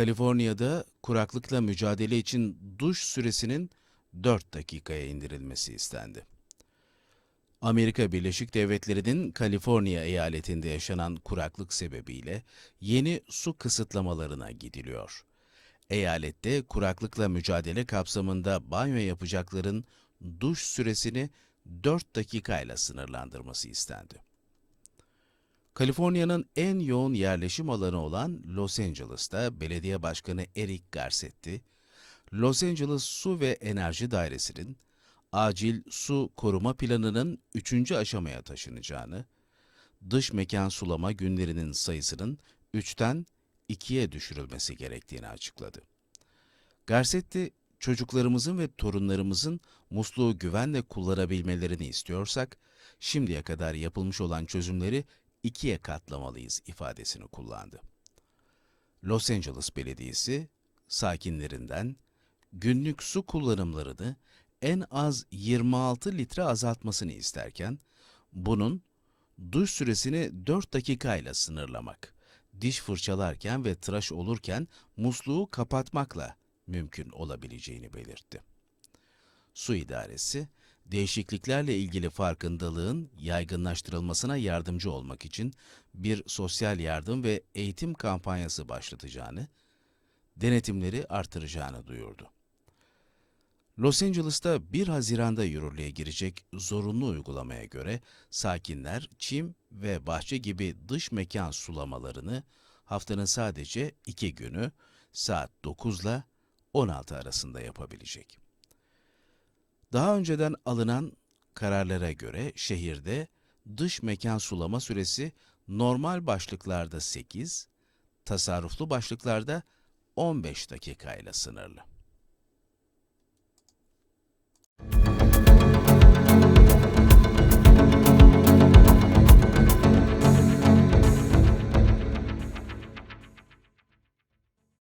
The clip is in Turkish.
Kaliforniya'da kuraklıkla mücadele için duş süresinin 4 dakikaya indirilmesi istendi. Amerika Birleşik Devletleri'nin Kaliforniya eyaletinde yaşanan kuraklık sebebiyle yeni su kısıtlamalarına gidiliyor. Eyalette kuraklıkla mücadele kapsamında banyo yapacakların duş süresini 4 dakikayla sınırlandırması istendi. Kaliforniya'nın en yoğun yerleşim alanı olan Los Angeles'ta belediye başkanı Eric Garcetti, Los Angeles Su ve Enerji Dairesi'nin acil su koruma planının 3. aşamaya taşınacağını, dış mekan sulama günlerinin sayısının 3'ten 2'ye düşürülmesi gerektiğini açıkladı. Garcetti, çocuklarımızın ve torunlarımızın musluğu güvenle kullanabilmelerini istiyorsak, şimdiye kadar yapılmış olan çözümleri ikiye katlamalıyız ifadesini kullandı. Los Angeles Belediyesi, sakinlerinden günlük su kullanımlarını en az 26 litre azaltmasını isterken, bunun duş süresini 4 dakikayla sınırlamak, diş fırçalarken ve tıraş olurken musluğu kapatmakla mümkün olabileceğini belirtti. Su İdaresi, değişikliklerle ilgili farkındalığın yaygınlaştırılmasına yardımcı olmak için bir sosyal yardım ve eğitim kampanyası başlatacağını, denetimleri artıracağını duyurdu. Los Angeles'ta 1 Haziran'da yürürlüğe girecek zorunlu uygulamaya göre sakinler çim ve bahçe gibi dış mekan sulamalarını haftanın sadece 2 günü saat 9 ile 16 arasında yapabilecek. Daha önceden alınan kararlara göre şehirde dış mekan sulama süresi normal başlıklarda 8, tasarruflu başlıklarda 15 dakikayla sınırlı.